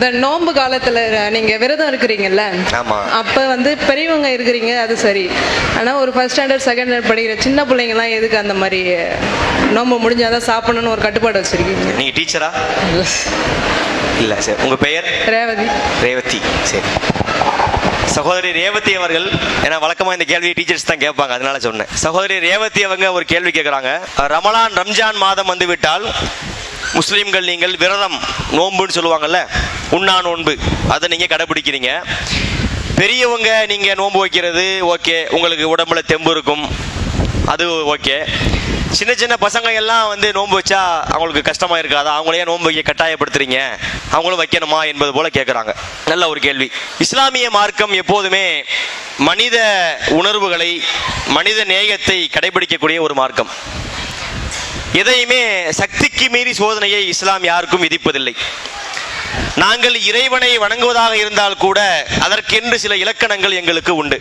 இந்த நோன்பு காலத்துல நீங்க விரதம் இருக்கிறீங்கல்ல. அப்ப வந்து பெரியவங்க இருக்கிறீங்க அது சரி. ஆனா ஒரு ஃபர்ஸ்ட் ஸ்டாண்டர்ட் செகண்ட் ஸ்டாண்டர்ட் படிக்கிற சின்ன பிள்ளைங்கலாம் எதுக்கு அந்த மாதிரி நோன்பு முடிஞ்சாதான் சாப்பிடணும்னு ஒரு கட்டுப்பாடு வச்சிருக்கீங்க? நீங்க டீச்சரா? இல்ல சரி. உங்க பெயர்? ரேவதி. ரேவதி. சரி. சகோதரி ரேவதி அவர்கள் ஏன்னா வழக்கமா இந்த கேள்வியை டீச்சர்ஸ் தான் கேட்பாங்க அதனால சொன்னேன். சகோதரி ரேவதி அவங்க ஒரு கேள்வி கேட்குறாங்க ரமலான் ரம்ஜான் மாதம் வந்து விட்டால் முஸ்லீம்கள் நீங்கள் விரதம் நோன்புன்னு சொல்லுவாங்கல்ல? உண்ணா நோன்பு அதை நீங்க கடைபிடிக்கிறீங்க. பெரியவங்க நீங்க நோன்பு வைக்கிறது ஓகே. உங்களுக்கு உடம்புல தெம்பு இருக்கும். அது ஓகே. சின்ன சின்ன பசங்க எல்லாம் வந்து நோன்பு வச்சா அவங்களுக்கு கஷ்டமா இருக்காதா? அவங்களையே நோன்பு வைக்க கட்டாயப்படுத்துறீங்க. அவங்களும் வைக்கணுமா என்பது போல கேட்குறாங்க நல்ல ஒரு கேள்வி. இஸ்லாமிய மார்க்கம் எப்போதுமே மனித உணர்வுகளை மனித நேயத்தை கடைபிடிக்கக்கூடிய ஒரு மார்க்கம். எதையுமே சக்திக்கு மீறி சோதனையை இஸ்லாம் யாருக்கும் விதிப்பதில்லை. நாங்கள் இறைவனை வணங்குவதாக இருந்தால் கூட அதற்கென்று சில இலக்கணங்கள் எங்களுக்கு உண்டு.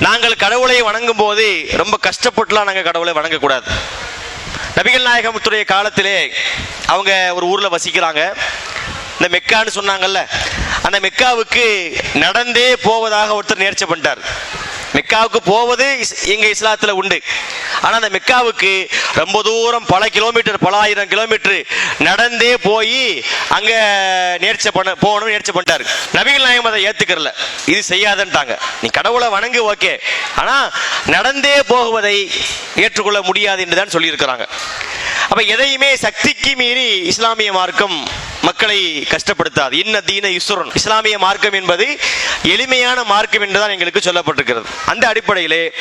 நாங்கள் கடவுளை வணங்கும் போது ரொம்ப கஷ்டப்பட்டுலாம் நாங்கள் கடவுளை வணங்கக்கூடாது. நபிகள் நாயகத்துடைய காலத்திலே அவங்க ஒரு ஊரில் வசிக்கிறாங்க. இந்த மெக்கான்னு சொன்னாங்கல்ல அந்த மெக்காவுக்கு நடந்தே போவதாக ஒருத்தர் நேர்ச்சி பண்ணிட்டார். மெக்காவுக்கு போவது இஸ்- எங்க இஸ்லாத்துல உண்டு. ஆனா அந்த மெக்காவுக்கு ரொம்ப தூரம் பல கிலோமீட்டர் பல ஆயிரம் கிலோமீட்டர் நடந்தே போய் அங்க நேர்ச்சை பண்ண போகணும் நேர்ச்சை பண்ணிட்டாரு. நபிகள் நாயகம் அதை ஏத்துக்கறல. இது செய்யாதன்ட்டாங்க. நீ கடவுளை வணங்கு ஓகே. ஆனா நடந்தே போகுவதை ஏற்றுக்கொள்ள முடியாது என்று தான் சொல்லியிருக்கிறாங்க. அப்ப எதையுமே சக்திக்கு மீறி இஸ்லாமிய மார்க்கம் மக்களை கஷ்டப்படுத்தாது. இன்ன தீன இசுரன். இஸ்லாமிய மார்க்கம் என்பது எளிமையான மார்க்கம் என்றுதான் எங்களுக்கு சொல்லப்பட்டிருக்கிறது. அந்த அடிப்படையிலே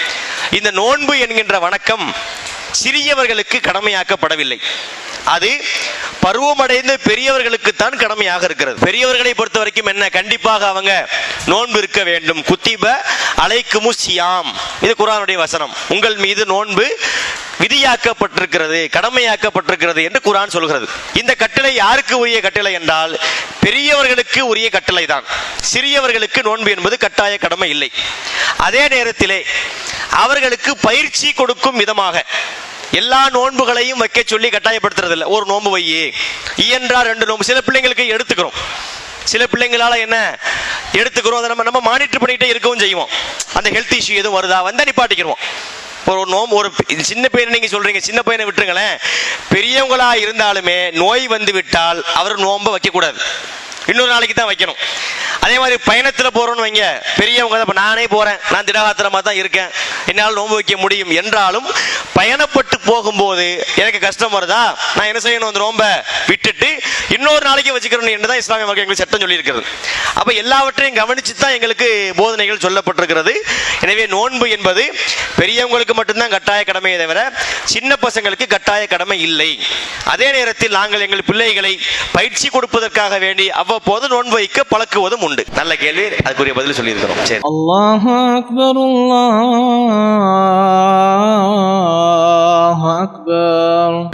இந்த நோன்பு என்கின்ற வணக்கம் சிறியவர்களுக்கு கடமையாக்கப்படவில்லை. அது பருவமடைந்த பெரியவர்களுக்கு தான் கடமையாக இருக்கிறது. பெரியவர்களை பொறுத்த வரைக்கும் என்ன? கண்டிப்பாக அவங்க நோன்பு இருக்க வேண்டும். குத்திப அலைக்குமு சியாம் இது குரானுடைய வசனம். உங்கள் மீது நோன்பு விதியாக்கப்பட்டிருக்கிறது கடமையாக்கப்பட்டிருக்கிறது என்று குரான் சொல்கிறது. இந்த கட்டளை யாருக்கு உரிய கட்டளை என்றால் பெரியவர்களுக்கு உரிய கட்டளை தான். சிறியவர்களுக்கு நோன்பு என்பது கட்டாய கடமை இல்லை. அதே நேரத்திலே அவர்களுக்கு பயிற்சி கொடுக்கும் விதமாக எல்லா நோன்புகளையும் வைக்க சொல்லி கட்டாயப்படுத்துறது இல்லை ஒரு நோன்பு வையே. இயன்றா ரெண்டு நோன்பு. சில பிள்ளைங்களுக்கு எடுத்துக்கிறோம். சில பிள்ளைங்களால என்ன? எடுத்துக்கிறோம். அதை நம்ம நம்ம மானிட்டர் பண்ணிட்டே இருக்கவும் செய்வோம். அந்த ஹெல்த் இஷ்யூ எதுவும் வருதா? வந்தா நிப்பாட்டிக்கிறோம் ஒரு நோம்பு ஒரு சின்ன பையனை நீங்க சொல்றீங்க சின்ன பையனை விட்டுருங்களேன். பெரியவங்களா இருந்தாலுமே நோய் வந்து விட்டால் அவர் நோன்பை வைக்கக்கூடாது. இன்னொரு நாளைக்கு தான் வைக்கணும். அதே மாதிரி பயணத்தில் போறோம்னு வைங்க. பெரியவங்க தான், நானே போறேன். நான் திடகாத்திரமா தான் இருக்கேன். என்னால் நோன்பு வைக்க முடியும். என்றாலும் பயணப்பட்டு போகும்போது எனக்கு கஷ்டம் வருதா? நான் என்ன செய்யணும் அந்த நோன்பை விட்டுட்டு இன்னொரு நாளைக்கு வச்சுக்கிறேன் என்று தான் இஸ்லாமிய மக்கள் எங்களுக்கு சட்டம் சொல்லியிருக்கிறது. அப்போ எல்லாவற்றையும் கவனிச்சு தான் எங்களுக்கு போதனைகள் சொல்லப்பட்டிருக்கிறது. எனவே நோன்பு என்பது பெரியவங்களுக்கு மட்டும்தான் கட்டாய கடமையை தவிர சின்ன பசங்களுக்கு கட்டாய கடமை இல்லை. அதே நேரத்தில் நாங்கள் எங்கள் பிள்ளைகளை பயிற்சி கொடுப்பதற்காக வேண்டி அவ்வப்போது நோன்பு வைக்க பழக்குவதும் உண்டு. நல்ல கேள்வி. அதுக்குரிய பதில் சொல்லியிருக்கிறோம். சரி. அல்லாஹ் அக்பர் அல்லாஹ் அக்பர்.